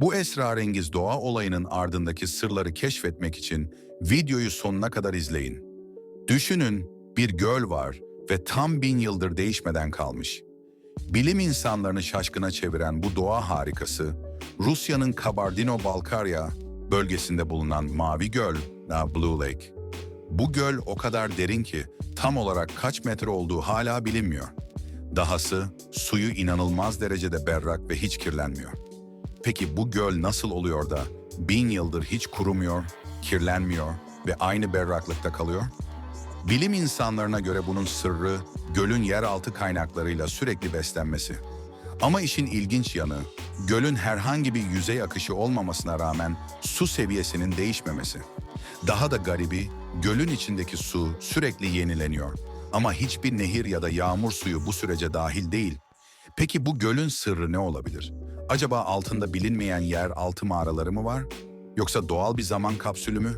Bu esrarengiz doğa olayının ardındaki sırları keşfetmek için videoyu sonuna kadar izleyin. Düşünün bir göl var ve tam bin yıldır değişmeden kalmış. Bilim insanlarını şaşkına çeviren bu doğa harikası, Rusya'nın Kabardino-Balkarya bölgesinde bulunan Mavi Göl, na Blue Lake. Bu göl o kadar derin ki tam olarak kaç metre olduğu hala bilinmiyor. Dahası suyu inanılmaz derecede berrak ve hiç kirlenmiyor. Peki bu göl nasıl oluyor da bin yıldır hiç kurumuyor, kirlenmiyor ve aynı berraklıkta kalıyor? Bilim insanlarına göre bunun sırrı gölün yeraltı kaynaklarıyla sürekli beslenmesi. Ama işin ilginç yanı gölün herhangi bir yüzey akışı olmamasına rağmen su seviyesinin değişmemesi. Daha da garibi gölün içindeki su sürekli yenileniyor ama hiçbir nehir ya da yağmur suyu bu sürece dahil değil. Peki bu gölün sırrı ne olabilir? Acaba altında bilinmeyen yer altı mağaraları mı var? Yoksa doğal bir zaman kapsülü mü?